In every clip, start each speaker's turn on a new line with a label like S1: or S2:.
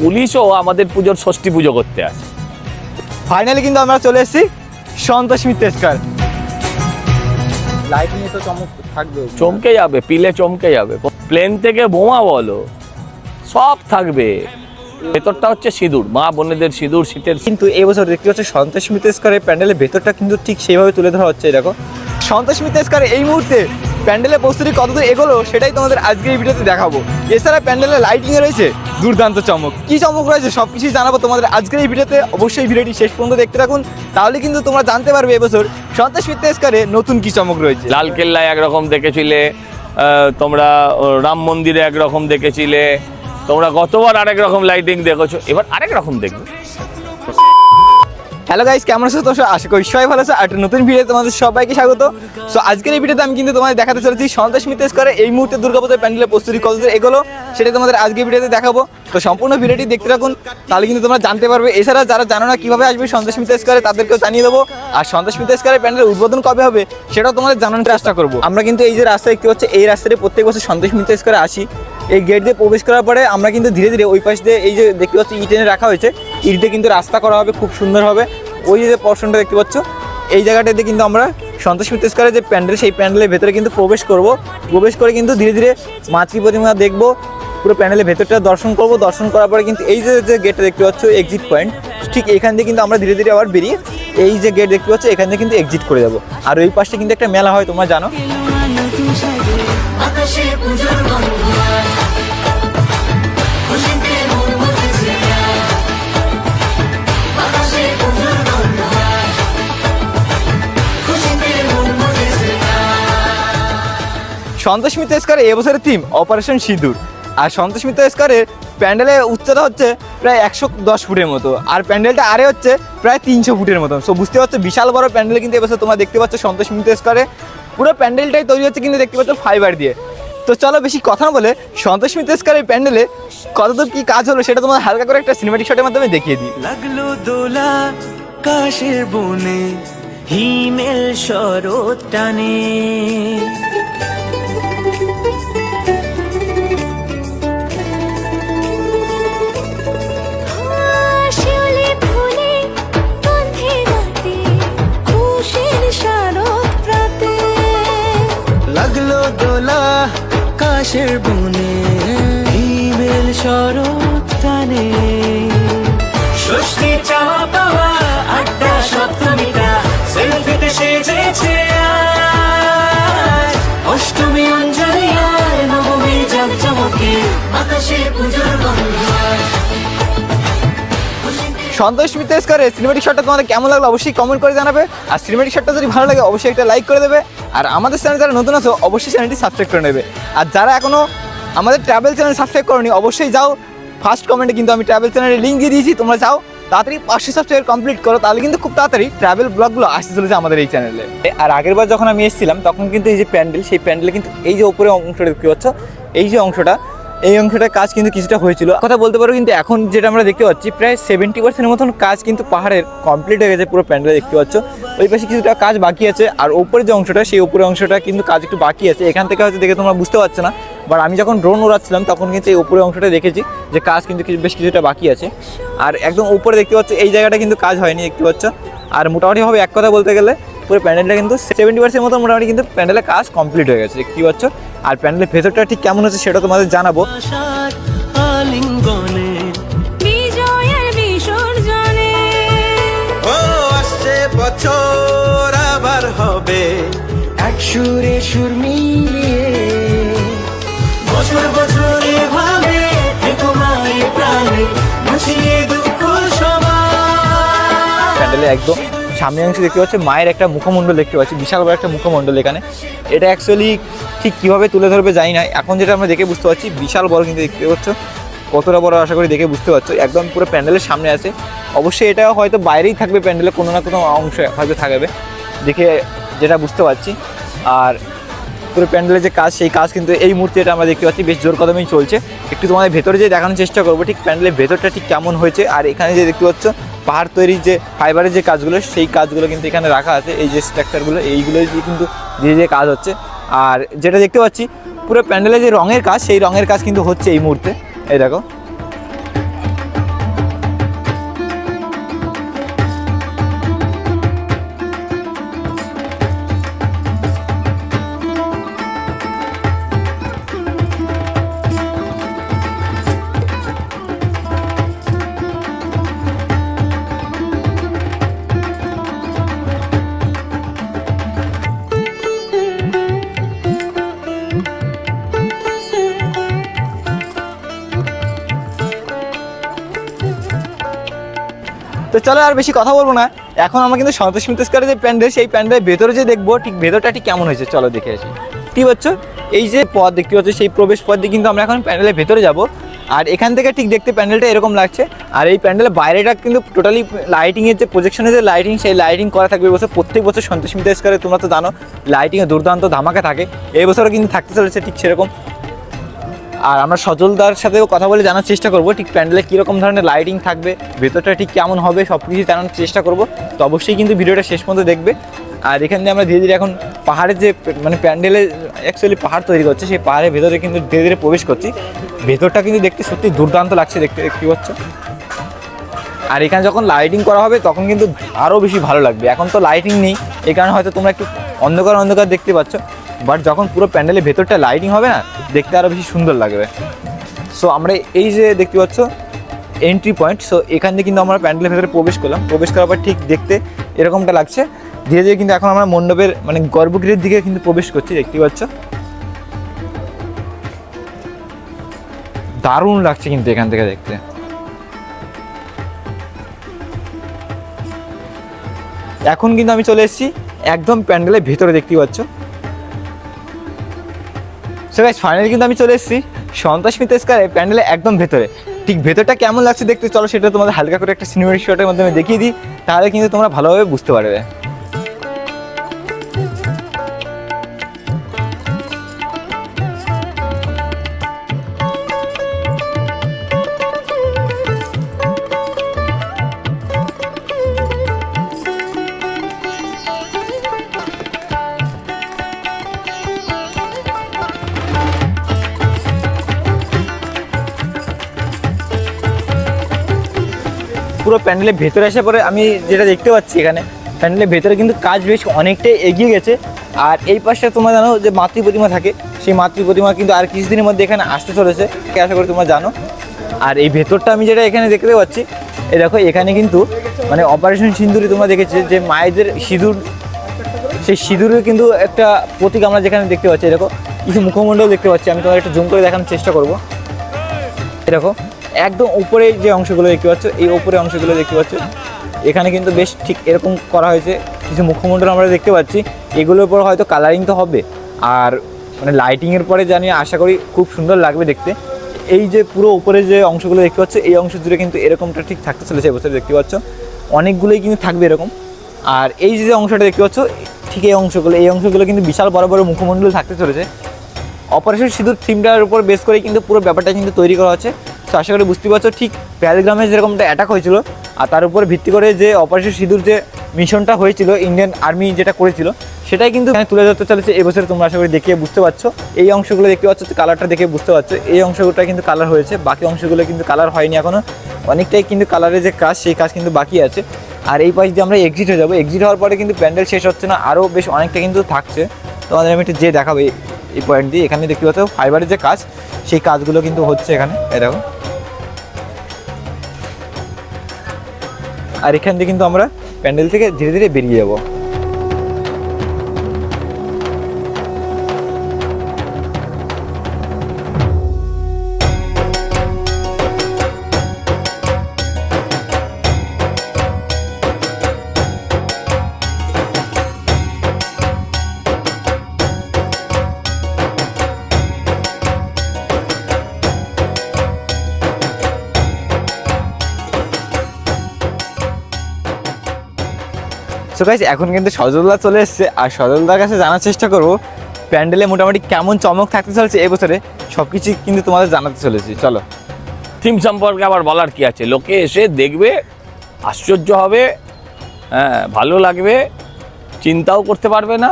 S1: পুলিশও আমাদের পুজোর ষষ্ঠী পুজো করতে আসে।
S2: ফাইনালি কিন্তু আমরা চলে এসেছি সন্তোষ মিত্রেশকার
S3: লাইটিং এ তো চমক থাকবে।
S1: চমকে যাবে পিলে চমকে যাবে। প্লেন থেকে বোমা বলো সব থাকবে। ভেতরটা হচ্ছে সিঁদুর মা বোনেদের সিঁদুর শীতের
S2: কিন্তু এবছর দেখতে পাচ্ছ সন্তোষ মিত্রেস্কারের প্যান্ডেলের ভেতরটা কিন্তু ঠিক সেইভাবে তুলে ধরা হচ্ছে দেখো। সন্তোষ মিত্রেস্কার এই মুহূর্তে প্যান্ডেলের প্রস্তুতি কতদূর এগোলো সেটাই তোমাদের আজকে এই ভিডিওতে দেখাবো। এছাড়া প্যান্ডেলের লাইটিংয়ে রয়েছে দুর্দান্ত চমক। কি চমক রয়েছে সব কিছুই জানাব তোমাদের আজকের এই ভিডিওতে। অবশ্যই ভিডিওটি শেষ পর্যন্ত দেখতে থাকুন। তাহলে কিন্তু তোমরা জানতে পারবে এবছর সন্তোষ মিত্রেস্কারে নতুন কি চমক রয়েছে।
S1: লাল লালকেল্লায় একরকম দেখেছিলে তোমরা রাম মন্দিরে একরকম দেখেছিলে, তোমরা গতবার আরেক রকম লাইটিং দেখেছ, এবার আরেক রকম দেখবে।
S2: হ্যালো গাইস কেমন আছো? তো আশা করি সবাই ভালো আছো। আর নতুন ভিডিও তোমাদের সবাইকে স্বাগত। সো আজকের এই ভিডিওতে আমি কিন্তু তোমাদের দেখাতে চলেছি সন্তোষ মিত্রেস করে। এই মুহূর্তে দুর্গাপূজার প্যান্ডেলের প্রস্তুতি কতদূর এগোলো, সেটা তোমাদের আজকে ভিডিওতে দেখাবো। তো সম্পূর্ণ ভিডিওটি দেখতে থাকুন, তাহলে কিন্তু তোমরা জানতে পারবে। এছাড়া যারা জানো না কীভাবে আসবে সন্তোষ মিত্রেস করে, তাদেরকেও জানিয়ে দেবো। আর সন্তোষ মিত্রেস করে প্যান্ডেলের উদ্বোধন কবে হবে, সেটাও তোমাদের জানানোর চেষ্টা করব। আমরা কিন্তু এই যে রাস্তা দেখতে পাচ্ছি, এই রাস্তাতে প্রত্যেক বছর সন্তোষ মিত্রেস করে আসি। এই গেট দিয়ে প্রবেশ করার পরে আমরা কিন্তু ধীরে ধীরে ওই পাশ দিয়ে এই যে দেখতে পাচ্ছি ইট এনে রাখা হয়েছে, ইট দিয়ে কিন্তু রাস্তা করা হবে, খুব সুন্দর হবে। ওই যে পর্শনটা দেখতে পাচ্ছ, এই জায়গাটাতে কিন্তু আমরা সন্তোষ মিত্রেস্কারের যে প্যান্ডেল, সেই প্যান্ডেলের ভেতরে কিন্তু প্রবেশ করব। প্রবেশ করে কিন্তু ধীরে ধীরে মাতৃ প্রতিমা দেখব, পুরো প্যান্ডেলের ভেতরটা দর্শন করব। দর্শন করার পরে কিন্তু এই যে যে গেটটা দেখতে পাচ্ছ এক্সিট পয়েন্ট ঠিক এখান দিয়ে কিন্তু আমরা ধীরে ধীরে আবার বেরিয়ে এই যে গেট দেখতে পাচ্ছ, এখান থেকে কিন্তু এক্সিট করে যাব। আর ওই পাশে কিন্তু একটা মেলা হয়, তোমরা জানো। সন্তোষ মিত্র স্কোয়ারে এবছরের থিম অপারেশন সিঁদুর। আর সন্তোষ মিত্র স্কোয়ারের প্যান্ডেলের উচ্চতা হচ্ছে প্রায় একশো দশ ফুটের মতো, আর প্যান্ডেলটা আরে হচ্ছে প্রায় তিনশো ফুটের মতো। সো বুঝতে পারছ, বিশাল বড় প্যান্ডেল কিন্তু এবছর তোমরা দেখতে পাচ্ছ সন্তোষ মিত্র স্কোয়ারে পুরো প্যান্ডেলটাই তৈরি হচ্ছে কিন্তু দেখতে পাচ্ছ ফাইবার দিয়ে। তো চলো বেশি কথা বলে, সন্তোষ মিত্র স্কোয়ারের প্যান্ডেলে কতদূর কি কাজ হলো সেটা তোমার হালকা করে একটা সিনেমাটিক শটের মাধ্যমে দেখিয়ে দিই।
S4: লাগল দোলা কাশের বনে, হিমেল শরৎ টানে। কাশের বনে হিমেল শরৎ
S2: সন্তোষ মিত্র স্কোয়ারের সিনেমাটিক শটটা তোমাদের কেমন লাগল অবশ্যই কমেন্ট করে জানাবে। আর সিনেমাটিক শটটা যদি ভালো লাগে, অবশ্যই একটা লাইক করে দেবে। আর আমাদের চ্যানেল যারা নতুন আছো, অবশ্যই চ্যানেলটি সাবস্ক্রাইব করে নেবে। আর যারা এখনও আমাদের ট্রাভেল চ্যানেল সাবস্ক্রাইব করনি, অবশ্যই যাও। ফার্স্ট কমেন্টে কিন্তু আমি ট্রাভেল চ্যানেলের লিঙ্ক দিয়ে দিয়েছি, তোমরা যাও। তাড়াতাড়ি পাঁচশো সাবস্ক্রাইব কমপ্লিট করো, তাহলে কিন্তু খুব তাড়াতাড়ি ট্রাভেল ব্লগগুলো আসতে চলেছে আমাদের এই চ্যানেলে আর আগের বার যখন আমি এসেছিলাম, তখন কিন্তু এই যে প্যান্ডেল, সেই প্যান্ডেলে কিন্তু এই যে উপরে অংশটা দেখতে পাচ্ছ, এই যে অংশটা এই অংশটার কাজ কিন্তু কিছুটা হয়েছিল। কথা বলতে পারো কিন্তু এখন যেটা আমরা দেখতে পাচ্ছি, প্রায় সেভেন্টি পার্সেন্টের মতন কাজ কিন্তু পাহাড়ের কমপ্লিট হয়ে গেছে, পুরো প্যান্ডেল দেখতে পাচ্ছ। ওই পাশে কিছুটা কাজ বাকি আছে, আর ওপরে যে অংশটা, সেই উপরে অংশটা কিন্তু কাজ একটু বাকি আছে। এখান থেকে হয়তো দেখে তোমরা বুঝতে পারছ না বাট আমি যখন ড্রোন উড়াচ্ছিলাম তখন কিন্তু এই উপরে অংশটা দেখেছি যে কাজ কিন্তু বেশ কিছুটা বাকি আছে। আর একদম উপরে দেখতে পাচ্ছ, এই জায়গাটা কিন্তু কাজ হয়নি, দেখতে পাচ্ছ। আর মোটামুটি হবে এক কথা বলতে গেলে, পুরো প্যান্ডেলটা কিন্তু সেভেন্টি পার্সেন্ট মতো মোটামুটি কিন্তু প্যান্ডেলের কাজ কমপ্লিট হয়ে গেছে দেখতে পাচ্ছ। আর প্যান্ডেলের ভেতরটা ঠিক কেমন হচ্ছে সেটা তোমাদের জানাব।
S4: বছর আবার হবে। এক সুরে সুর মিলিয়ে। বছর বছর ভাবে থেকো মায়ে প্রাণে মুছিয়ে দুঃখ সবার।
S2: প্যান্ডেলে একদম সামনে অংশ দেখতে পাচ্ছি মায়ের একটা মুখমণ্ডল দেখতে পাচ্ছি, বিশাল বড় একটা মুখমণ্ডল এখানে। এটা অ্যাকচুয়ালি ঠিক কীভাবে তুলে ধরবে জানি না, এখন যেটা আমরা দেখে বুঝতে পারছি, বিশাল বড় কিন্তু দেখতে পাচ্ছ, কতটা বড় আশা করি দেখে বুঝতে পারছ, একদম পুরো প্যান্ডেলের সামনে আছে। অবশ্যই এটা হয়তো বাইরেই থাকবে প্যান্ডেলের কোনো না কোনো অংশে হয়তো থাকবে, দেখে যেটা বুঝতে পারছি। আর পুরো প্যান্ডেলের যে কাজ, সেই কাজ কিন্তু এই মুহূর্তে এটা আমরা দেখতে পাচ্ছি, বেশ জোর কদমেই চলছে। একটু তোমাদের ভেতরে যে দেখানোর চেষ্টা করব, ঠিক প্যান্ডেলের ভেতরটা ঠিক কেমন হয়েছে, আর এখানে যে দেখতে পাচ্ছ পাহাড় তৈরির যে ফাইবারের যে কাজগুলো, সেই কাজগুলো কিন্তু এখানে রাখা আছে। এই যে স্ট্রাকচারগুলো এইগুলোই দিয়ে কিন্তু ধীরে ধীরে কাজ হচ্ছে। আর যেটা দেখতে পাচ্ছি, পুরো প্যান্ডেলের যে রঙের কাজ, সেই রঙের কাজ কিন্তু হচ্ছে এই মুহূর্তে। এই দেখো। চলো আর বেশি কথা বলব না। এখন আমরা কিন্তু সন্তোষ মিত্রস্কারের যে প্যান্ডেল সেই প্যান্ডেলের ভেতরে যে দেখব, ঠিক ভেতরটা ঠিক কেমন হয়েছে? চলো দেখে আসি। ঠিক হচ্ছে এই যে পথ দেখতে পাচ্ছ, সেই প্রবেশ পথ দিয়ে কিন্তু আমরা এখন প্যান্ডেলের ভেতরে যাব। আর এখান থেকে ঠিক দেখতে প্যান্ডেলটা এরকম লাগছে। আর এই প্যান্ডেলের বাইরেটা কিন্তু টোটালি লাইটিংয়ের যে প্রজেকশনের যে লাইটিং সেই লাইটিং করা থাকবে। বছর প্রত্যেক বছর সন্তোষ মিত্রস্কারে তোমরা তো জানো লাইটিংয়ে দুর্দান্ত ধামাকা থাকে। এই বছরও কিন্তু থাকতে চলেছে ঠিক সেরকম। আর আমরা সজলদার সাথেও কথা বলে জানার চেষ্টা করব, ঠিক প্যান্ডেলে কীরকম ধরনের লাইটিং থাকবে, ভেতরটা ঠিক কেমন হবে সব কিছু জানার চেষ্টা করব। তো অবশ্যই কিন্তু ভিডিওটা শেষ পর্যন্ত দেখবে। আর এখান দিয়ে আমরা ধীরে ধীরে এখন পাহাড়ের যে মানে প্যান্ডেলে অ্যাকচুয়ালি পাহাড় তৈরি করছে, সেই পাহাড়ের ভেতরে কিন্তু ধীরে ধীরে প্রবেশ করছি। ভেতরটা কিন্তু দেখতে সত্যি দুর্দান্ত লাগছে দেখতে দেখতে পাচ্ছ? আর এখানে যখন লাইটিং করা হবে, তখন কিন্তু আরও বেশি ভালো লাগবে। এখন তো লাইটিং নেই এই কারণে হয়তো তোমরা একটু অন্ধকার অন্ধকার দেখতে পাচ্ছ। বাট যখন পুরো প্যান্ডেলের ভেতরটা লাইটিং হবে না, দেখতে আরও বেশি সুন্দর লাগবে। সো আমরা এই যে দেখতে পাচ্ছ এন্ট্রি পয়েন্ট সো এখান দিয়ে কিন্তু আমরা প্যান্ডেলের ভেতরে প্রবেশ করলাম। প্রবেশ করার পর ঠিক দেখতে এরকমটা লাগছে। ধীরে ধীরে কিন্তু এখন আমরা মণ্ডপের মানে গর্ভগৃহের দিকে কিন্তু প্রবেশ করছি, দেখতে পাচ্ছ। দারুণ লাগছে কিন্তু এখান থেকে দেখতে। এখন কিন্তু আমি চলে এসেছি একদম প্যান্ডেলের ভেতরে, দেখতে পাচ্ছ। সো গাইস ফাইনালি কিন্তু আমি চলে এসেছি। সন্তোষ মিতেশকার স্কারে প্যান্ডেলে একদম ভেতরে। ঠিক ভেতরটা কেমন লাগছে দেখতে? চলো সেটা তোমাদের হালকা করে একটা সিনেমেটিক শটের মাধ্যমে দেখিয়ে দিই। তাহলে কিন্তু তোমরা ভালোভাবে বুঝতে পারবে। পুরো প্যান্ডেলের ভেতরে আসে পরে আমি যেটা দেখতে পাচ্ছি এখানে, প্যান্ডেলের ভেতরে কিন্তু কাজ বেশ অনেকটাই এগিয়ে গেছে। আর এই পাশে তোমরা জানো যে মাতৃ প্রতিমা থাকে, সেই মাতৃ প্রতিমা কিন্তু আর কিছুদিনের মধ্যে এখানে আসতে চলেছে। আশা করি তোমরা জানো। আর এই ভেতরটা আমি যেটা এখানে দেখতে পাচ্ছি এই দেখো এখানে কিন্তু মানে অপারেশন সিঁদুরে তোমরা দেখেছ যে মায়েদের সিঁদুর, সেই সিঁদুরের কিন্তু একটা প্রতীক আমরা যেখানে দেখতে পাচ্ছি এরকম কিছু মুখমণ্ডল দেখতে পাচ্ছি, আমি তোমার একটু জুম করে দেখানোর চেষ্টা করব। দেখো। একদম উপরে যে অংশগুলো দেখতে পাচ্ছ, এই উপরে অংশগুলো দেখতে পাচ্ছ। এখানে কিন্তু বেশ ঠিক এরকম করা হয়েছে। কিছু মুখমণ্ডল আমরা দেখতে পাচ্ছি। এগুলোর পর হয়তো কালারিং তো হবে। আর মানে লাইটিংয়ের পরে জানি, আশা করি খুব সুন্দর লাগবে দেখতে। এই যে পুরো উপরে যে অংশগুলো দেখতে পাচ্ছ, এই অংশ জুড়ে কিন্তু এরকমটা ঠিক থাকতে চলেছে এবছর দেখতে পাচ্ছ। অনেকগুলোই কিন্তু থাকবে এরকম। আর এই যে অংশটা দেখতে পাচ্ছ, ঠিক এই অংশগুলো এই অংশগুলো কিন্তু বিশাল বড় বড় মুখমণ্ডল থাকতে চলেছে। অপারেশন সিঁদুর থিমটার উপর বেস করে কিন্তু পুরো ব্যাপারটা কিন্তু তৈরি করা হচ্ছে। তো আশা করি বুঝতে পারছ, ঠিক প্যালগ্রামে যেরকমটা অ্যাটাক হয়েছিল আর তার উপর ভিত্তি করে যে অপারেশন সিঁদুর যে মিশনটা হয়েছিল ইন্ডিয়ান আর্মি যেটা করেছিল, সেটাই কিন্তু তুলে ধরতে চলেছে। এবছরে তোমরা আশা করি দেখে বুঝতে পারছ। এই অংশগুলো দেখতে পাচ্ছ কালারটা দেখে বুঝতে পারছ। এই অংশগুলোটা কিন্তু কালার হয়েছে, বাকি অংশগুলো কিন্তু কালার হয়নি এখনও অনেকটাই কিন্তু কালারের যে কাজ, সেই কাজ কিন্তু বাকি আছে। আর এই পাশ দিয়ে আমরা এক্সিট হয়ে যাব। এক্সিট হওয়ার পরে কিন্তু প্যান্ডেল শেষ হচ্ছে না আরও বেশ অনেকটা কিন্তু থাকছে। তোমাদের আমি একটু যে দেখাবো এই- পয়েন্ট দিয়ে। এখানে দেখতে পাচ্ছ ফাইবারের যে কাজ, সেই কাজগুলো কিন্তু হচ্ছে এখানে। এরকম আর এখান দিয়ে কিন্তু আমরা প্যান্ডেল থেকে ধীরে ধীরে বেরিয়ে যাব। সো গাইজ এখন কিন্তু সজলদা চলে এসেছে। আর সজলদার কাছে জানার চেষ্টা করব প্যান্ডেলে মোটামুটি কেমন চমক থাকতে চলেছে এবছরে সব কিছুই কিন্তু তোমাদের জানাতে চলেছি। চলো।
S1: থিম সম্পর্কে আবার বলার কি আছে? লোকে এসে দেখবে আশ্চর্য হবে হ্যাঁ ভালো লাগবে চিন্তাও করতে পারবে না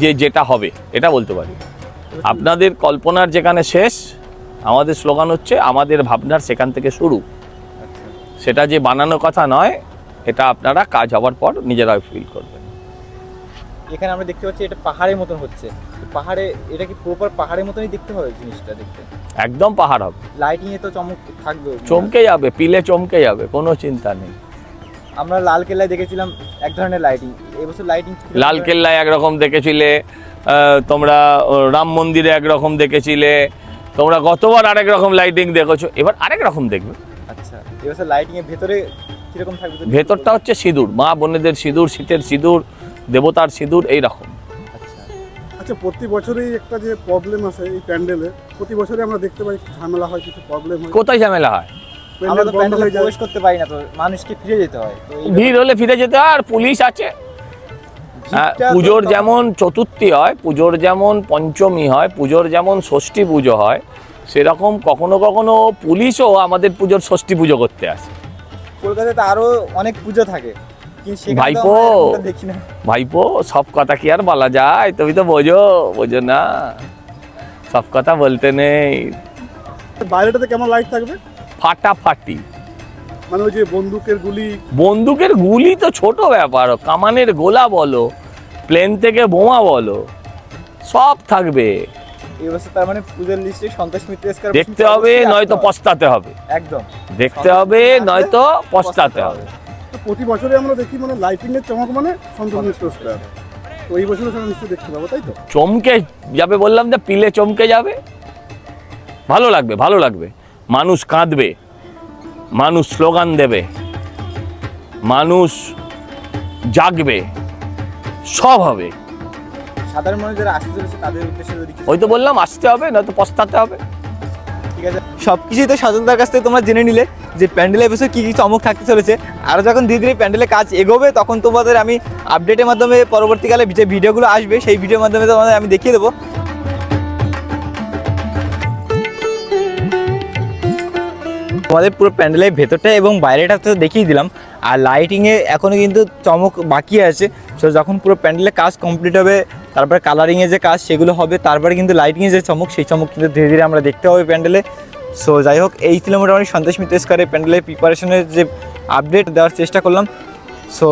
S1: যে যেটা হবে এটা বলতে পারি। আপনাদের কল্পনার যেখানে শেষ আমাদের স্লোগান হচ্ছে আমাদের ভাবনার সেখান থেকে শুরু। সেটা যে বানানো কথা নয় এটা আপনারা কাজ হওয়ার পর নিজেরা ফিল করবেন।
S2: এখানে আমরা দেখতে পাচ্ছি এটা পাহাড়ের মতন হচ্ছে। পাহাড়ে এটা কি প্রপার পাহাড়ের মতনই দেখতে হবে জিনিসটা দেখতে?
S1: একদম পাহাড় হবে।
S2: লাইটিং এ তো চমক থাকবে।
S1: চমকে যাবে পিলে চমকে যাবে কোনো চিন্তা নেই।
S2: আমরা লাল কেল্লায় দেখেছিলাম এক ধরনের লাইটিং এবছর লাইটিং
S1: লাল কেল্লায় একরকম দেখেছিলে তোমরা রাম মন্দিরে একরকম দেখেছিলে তোমরা গতবার আরেক রকম লাইটিং দেখেছ এবার আরেক রকম দেখবে।
S2: আচ্ছা এবছর লাইটিং এর ভেতরে
S1: ভেতরটা হচ্ছে সিঁদুর মা বোনেদের সিঁদুর শীতের সিঁদুর দেবতার সিঁদুর এই রকম।
S3: আচ্ছা। প্রতি বছরেই একটা যে প্রবলেম আছে এই প্যান্ডেলে প্রতি বছরে আমরা দেখতে পাই ঝামেলা হয় কিছু প্রবলেম হয়।
S1: কোথায় ঝামেলা হয়?
S2: আমরা তো প্যান্ডেলে প্রবেশ করতে পারি না তো মানুষকে ফিরে যেতে হয়।
S1: ভিড় হলে ফিরে যেতে হয় আর পুলিশ আছে। হ্যাঁ, পুজোর যেমন চতুর্থী হয় পুজোর যেমন পঞ্চমী হয় পুজোর যেমন ষষ্ঠী পুজো হয় সেরকম কখনো কখনো পুলিশও আমাদের পুজোর ষষ্ঠী পুজো করতে আসে।
S2: কলকাতাতে আরও অনেক পুজো থাকে।
S1: ভাইপো। ভাইপো সব কথা কি আর বলা যায়? তুমি তো বোঝো বোঝো না। সব কথা বলতে নেই।
S3: বাইরেটাতে কেমন লাইট থাকবে?
S1: ফাটাফাটি।
S3: মানে ওই যে বন্দুকের গুলি?
S1: বন্দুকের গুলি তো ছোট ব্যাপার। কামানের গোলা বলো প্লেন থেকে বোমা বলো সব থাকবে।
S2: এই বছর তার মানে পুজোর লিস্টে সন্তোষ মিত্র এসকার
S1: দেখতে হবে নয়তো পস্তাতে হবে।
S2: একদম।
S1: দেখতে হবে নয়তো পস্তাতে হবে।
S3: তো প্রতি বছরে আমরা দেখি মানে লাইটিং এর চমক মানে সন্তোষ মিশ্র স্কোয়ার তো এই বছরও সেটা নিশ্চয়ই দেখতে পাবো তাই তো?
S1: চমকে যাবে বললাম যে পিলে চমকে যাবে। ভালো লাগবে ভালো লাগবে। মানুষ কাঁদবে মানুষ স্লোগান দেবে মানুষ জাগবে সব হবে।
S2: সাধারণ মানুষ যারা আসতে চলেছে তাদের উদ্দেশ্যে যদি
S1: ওই তো বললাম আসতে হবে নয়তো পস্তাতে হবে।
S2: ঠিক আছে। সব কিছুই তো সচেতনতার কাছ থেকে তোমরা জেনে নিলে যে প্যান্ডেলের বিষয়ে কী কী চমক থাকতে চলেছে। আর যখন ধীরে ধীরে প্যান্ডেলের কাজ এগোবে তখন তোমাদের আমি আপডেটের মাধ্যমে পরবর্তীকালে যে ভিডিওগুলো আসবে সেই ভিডিওর মাধ্যমে তোমাদের আমি দেখিয়ে দেবো। তোমাদের পুরো প্যান্ডেলের ভেতরটা এবং বাইরেটা তো দেখিয়ে দিলাম আর লাইটিংয়ে এখনও কিন্তু চমক বাকি আছে। সো যখন পুরো প্যান্ডেলের কাজ কমপ্লিট হবে তারপরে কালারিংয়ে যে কাজ সেগুলো হবে, তারপরে কিন্তু লাইটিংয়ে যে চমক, সেই চমক কিন্তু ধীরে ধীরে আমরা দেখতে হবে প্যান্ডেলে সো যাই হোক, এই ছিল মোটামুটি সন্তোষ মিত্র স্কোয়ারের প্যান্ডেলের প্রিপারেশনের যে আপডেট দেওয়ার চেষ্টা করলাম। সো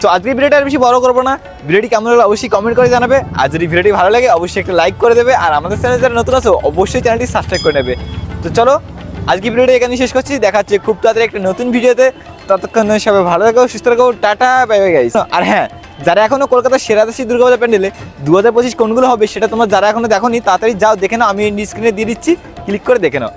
S2: তো আজকের ভিডিওটা আর বেশি বড় করব না। ভিডিওটি কেমন লাগল অবশ্যই কমেন্ট করে জানাবে। আর যদি ভিডিওটি ভালো লাগে, অবশ্যই একটা লাইক করে দেবে। আর আমাদের চ্যানেল যারা নতুন আছো, অবশ্যই চ্যানেলটি সাবস্ক্রাইব করে নেবে। তো চলো আজকে ভিডিওটা এখানে শেষ করছি। দেখা হচ্ছে খুব তাড়াতাড়ি একটা নতুন ভিডিওতে ততক্ষণ সবাই ভালো থাকো, সুস্থ থাকো। টাটা বাই বাই গাইস আর হ্যাঁ যারা এখনও কলকাতার সেরা সেরাদাসী দুর্গাপূজা প্যান্ডেলে দু হাজার পঁচিশ কোনগুলো হবে সেটা তোমার যারা এখনও দেখোনি, তাড়াতাড়ি যাও, দেখে নাও, আমি স্ক্রিনে দিয়ে দিচ্ছি ক্লিক করে দেখে নাও।